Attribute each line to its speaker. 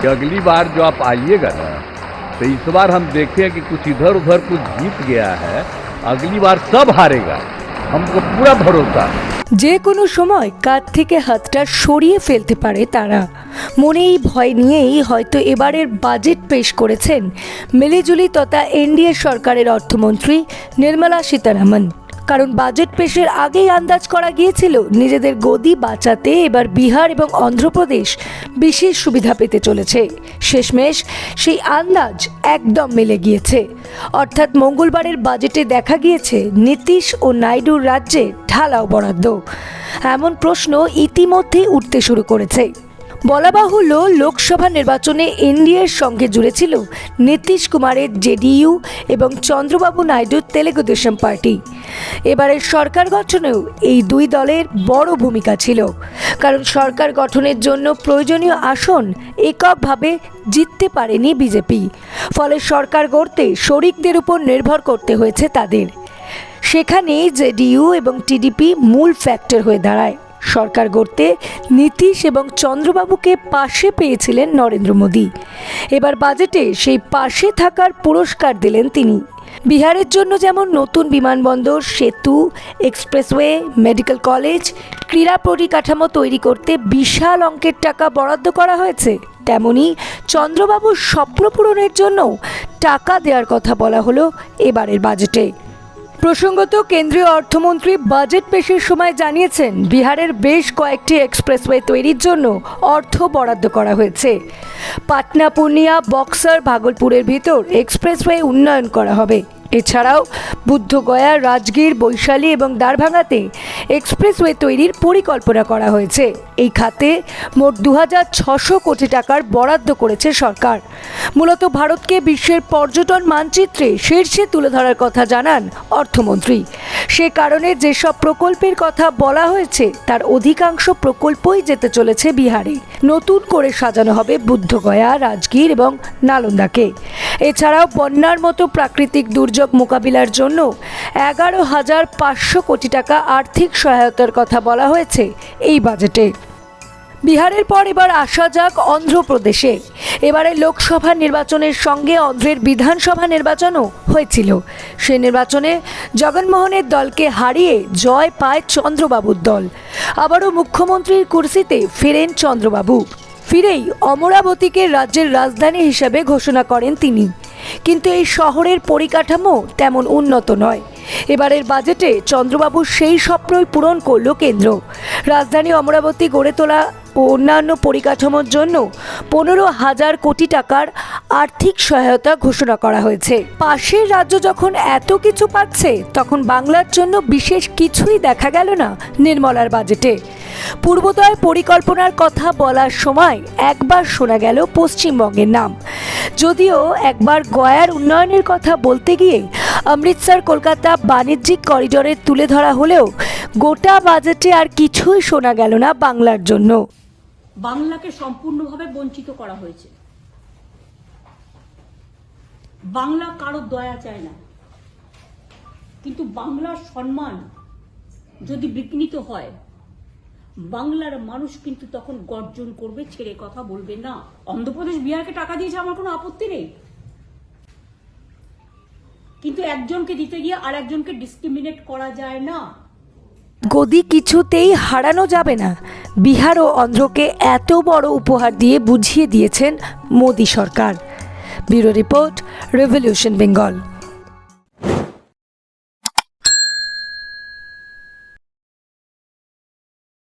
Speaker 1: कि अगली बार जो आप आइएगा ना तो इस बार हम देखें कि कुछ इधर उधर कुछ जीत गया है अगली बार सब हारेगा हमको पूरा भरोसा है
Speaker 2: যে কোনো সময় কাঁধ থেকে হাতটা সরিয়ে ফেলতে পারে তারা মনে এই ভয় নিয়েই হয়তো এবারের বাজেট পেশ করেছেন মিলিজুলি তথা এনডিএ সরকারের অর্থমন্ত্রী নির্মলা সীতারামন কারণ বাজেট পেশের আগেই আন্দাজ করা গিয়েছিল নিজেদের গদি বাঁচাতে এবার বিহার এবং অন্ধ্রপ্রদেশ বিশেষ সুবিধা পেতে চলেছে। শেষমেশ সেই আন্দাজ একদম মিলে গিয়েছে। অর্থাৎ মঙ্গলবারের বাজেটে দেখা গিয়েছে নীতিশ ও নাইডুর রাজ্যে ঢালাও বরাদ্দ। এমন প্রশ্ন ইতিমধ্যেই উঠতে শুরু করেছে। বলা বাহুল্য লোকসভা নির্বাচনে এনডিএর সঙ্গে জুড়েছিল নীতিশ কুমারের জেডিইউ এবং চন্দ্রবাবু নাইডুর তেলেগু দেশম পার্টি। এবারের সরকার গঠনেও এই দুই দলের বড় ভূমিকা ছিল। কারণ সরকার গঠনের জন্য প্রয়োজনীয় আসন এককভাবে জিততে পারেনি বিজেপি। ফলে সরকার গড়তে শরিকদের উপর নির্ভর করতে হয়েছে তাদের। সেখানেই জেডিইউ এবং টিডিপি মূল ফ্যাক্টর হয়ে দাঁড়ায়। সরকার গড়তে নীতিশ এবং চন্দ্রবাবুকে পাশে পেয়েছিলেন নরেন্দ্র মোদী। এবার বাজেটে সেই পাশে থাকার পুরস্কার দিলেন তিনি। বিহারের জন্য যেমন নতুন বিমানবন্দর, সেতু, এক্সপ্রেসওয়ে, মেডিকেল কলেজ, ক্রীড়া পরিকাঠামো তৈরি করতে বিশাল অঙ্কের টাকা বরাদ্দ করা হয়েছে, তেমনি চন্দ্রবাবুর স্বপ্ন পূরণের জন্যও টাকা দেওয়ার কথা বলা হলো এবারের বাজেটে। প্রসঙ্গত কেন্দ্রীয় অর্থমন্ত্রী বাজেট পেশের সময় জানিয়েছেন, বিহারের বেশ কয়েকটি এক্সপ্রেসওয়ে তৈরির জন্য অর্থ বরাদ্দ করা হয়েছে। পাটনা, পূর্ণিয়া, বক্সার, ভাগলপুরের ভিতর এক্সপ্রেসওয়ে উন্নয়ন করা হবে। এছাড়াও বুদ্ধগয়া, রাজগীর, বৈশালী এবং দ্বারভাঙাতে এক্সপ্রেসওয়ে তৈরির পরিকল্পনা করা হয়েছে। এই খাতে মোট দু হাজার ছশো কোটি টাকার বরাদ্দ করেছে সরকার। মূলত ভারতকে বিশ্বের পর্যটন মানচিত্রে শীর্ষে তুলে ধরার কথা জানান অর্থমন্ত্রী। সে কারণে যেসব প্রকল্পের কথা বলা হয়েছে, তার অধিকাংশ প্রকল্পই যেতে চলেছে বিহারে। নতুন করে সাজানো হবে বুদ্ধগয়া, রাজগীর এবং নালন্দাকে। এছাড়াও বন্যার মতো প্রাকৃতিক দুর্যোগ মোকাবিলার জন্য এগারো হাজার পাঁচশো কোটি টাকা আর্থিক সহায়তার কথা বলা হয়েছে এই বাজেটে। বিহারের পর এবার আসা যাক অন্ধ্রপ্রদেশে। এবারে লোকসভা নির্বাচনের সঙ্গে অন্ধ্রের বিধানসভা নির্বাচনও হয়েছিল। সে নির্বাচনে জগনমোহনের দলকে হারিয়ে জয় পায় চন্দ্রবাবুর দল। আবারও মুখ্যমন্ত্রীর কুর্সিতে ফেরেন চন্দ্রবাবু। ফিরেই অমরাবতীকে রাজ্যের রাজধানী হিসাবে ঘোষণা করেন তিনি। কিন্তু এই শহরের পরিকাঠামো তেমন উন্নত নয়। এবারের বাজেটে চন্দ্রবাবু সেই স্বপ্নই পূরণ করল কেন্দ্র। রাজধানী অমরাবতী গড়ে তোলা ও অন্যান্য পরিকাঠামোর জন্য পনেরো হাজার কোটি টাকার আর্থিক সহায়তা ঘোষণা করা হয়েছে। পাশের রাজ্য যখন এত কিছু পাচ্ছে, তখন বাংলার জন্য বিশেষ কিছুই দেখা গেল না নির্মলার বাজেটে। পূর্বোদয় পরিকল্পনার কথা বলার সময় একবার শোনা গেল পশ্চিমবঙ্গের নাম। যদিও একবার গয়ার উন্নয়নের কথা বলতে গিয়ে অমৃতসর, কলকাতা বাণিজ্যিক করিডোরে তুলে ধরা হলেও গোটা বাজেটে আর কিছুই শোনা গেল না বাংলার জন্য।
Speaker 3: বাংলাকে সম্পূর্ণভাবে বঞ্চিত করা হয়েছে। বাংলা কারও দয়া চায় না। কিন্তু বাংলার সম্মান যদি বিঘ্নিত হয়, বাংলার মানুষ কিন্তু তখন গর্জন করবে, ছেড়ে কথা বলবে না। অন্ধ্রপ্রদেশ বিহারকে টাকা দিয়েছে, আমার কোনো আপত্তি নেই। কিন্তু একজনকে দিতে গিয়ে আর একজনকে ডিসক্রিমিনেট করা যায় না।
Speaker 2: গদি কিছুতেই হারানো যাবে না। বিহার ও অন্ধ্রকে এত বড় উপহার দিয়ে বুঝিয়ে দিয়েছেন মোদী সরকার। Bureau report, revolution Bengal.